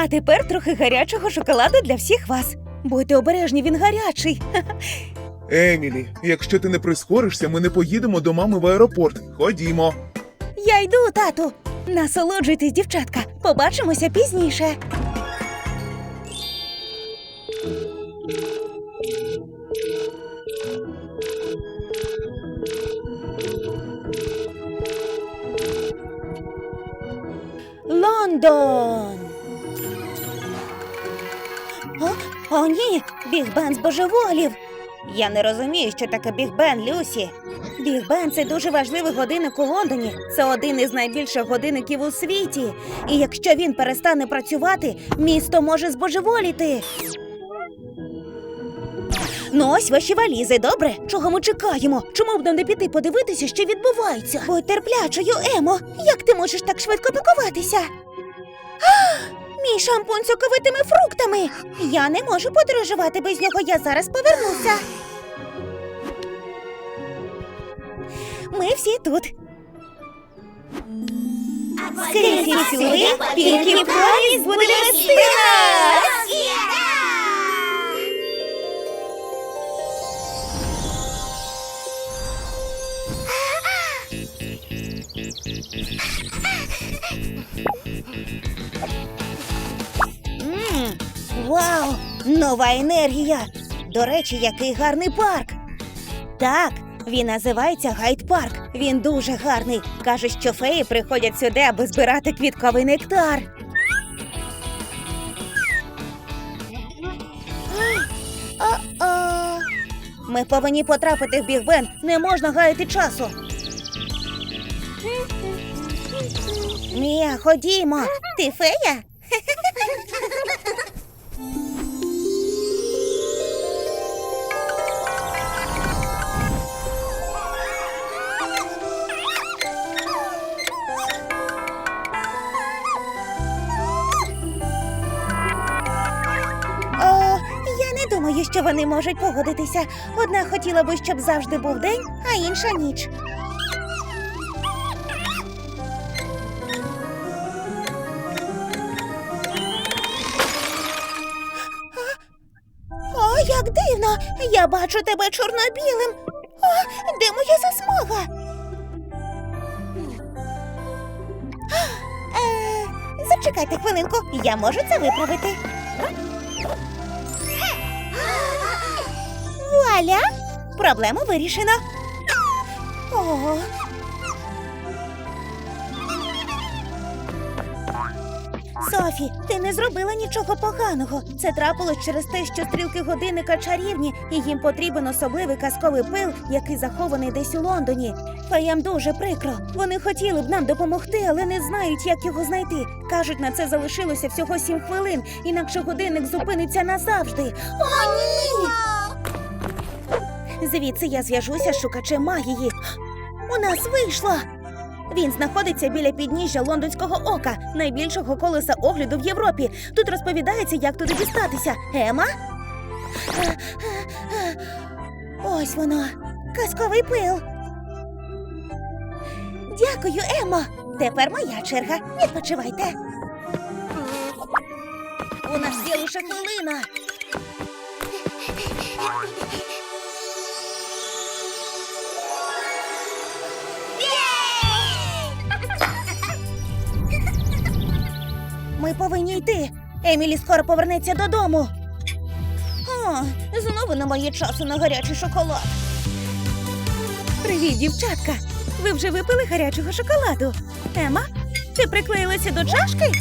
А тепер трохи гарячого шоколаду для всіх вас. Будьте обережні, він гарячий. Емілі, якщо ти не прискоришся, ми не поїдемо до мами в аеропорт. Ходімо. Я йду, тату. Насолоджуйтесь, дівчатка. Побачимося пізніше. Лондон. О, ні, Біг Бен збожеволів. Я не розумію, що таке Біг Бен, Люсі. Біг Бен це дуже важливий годинник у Лондоні. Це один із найбільших годинників у світі. І якщо він перестане працювати, місто може збожеволіти. Ну, ось ваші валізи, добре? Чого ми чекаємо? Чому б нам не піти подивитися, що відбувається? Будь терплячою, Емо. Як ти можеш так швидко пакуватися? Мій шампунь з соковитими фруктами. Я не можу подорожувати без нього. Я зараз повернуся. Ми всі тут. Скрізь всюди Пінкі Прайс буде вести вау! Нова енергія! До речі, який гарний парк! Так, він називається Гайд Парк. Він дуже гарний. Каже, що феї приходять сюди, аби збирати квітковий нектар. Ми повинні потрапити в Біг Бен. Не можна гаяти часу. Мія, ходімо. Ти фея? Думаю, що вони можуть погодитися. Одна хотіла би, щоб завжди був день, а інша ніч. О, як дивно! Я бачу тебе чорно-білим. О, де моя засмага? Е, зачекайте хвилинку, я можу це виправити. Вуаля! Проблему вирішено. О. Софі, ти не зробила нічого поганого. Це трапилось через те, що стрілки годинника чарівні, і їм потрібен особливий казковий пил, який захований десь у Лондоні. Феям дуже прикро. Вони хотіли б нам допомогти, але не знають, як його знайти. Кажуть, на це залишилося всього сім хвилин, інакше годинник зупиниться назавжди. О, ні! Звідси я зв'яжуся з шукачем магії. У нас вийшло. Він знаходиться біля підніжжя лондонського ока, найбільшого колеса огляду в Європі. Тут розповідається, як туди дістатися. Ема? Ось воно. Казковий пил. Дякую, Емо. Тепер моя черга. Відпочивайте. У нас є лише хвилина. Ми повинні йти. Емілі скоро повернеться додому. О, знову немає часу на гарячий шоколад. Привіт, дівчатка. Ви вже випили гарячого шоколаду. Ема, ти приклеїлася до чашки?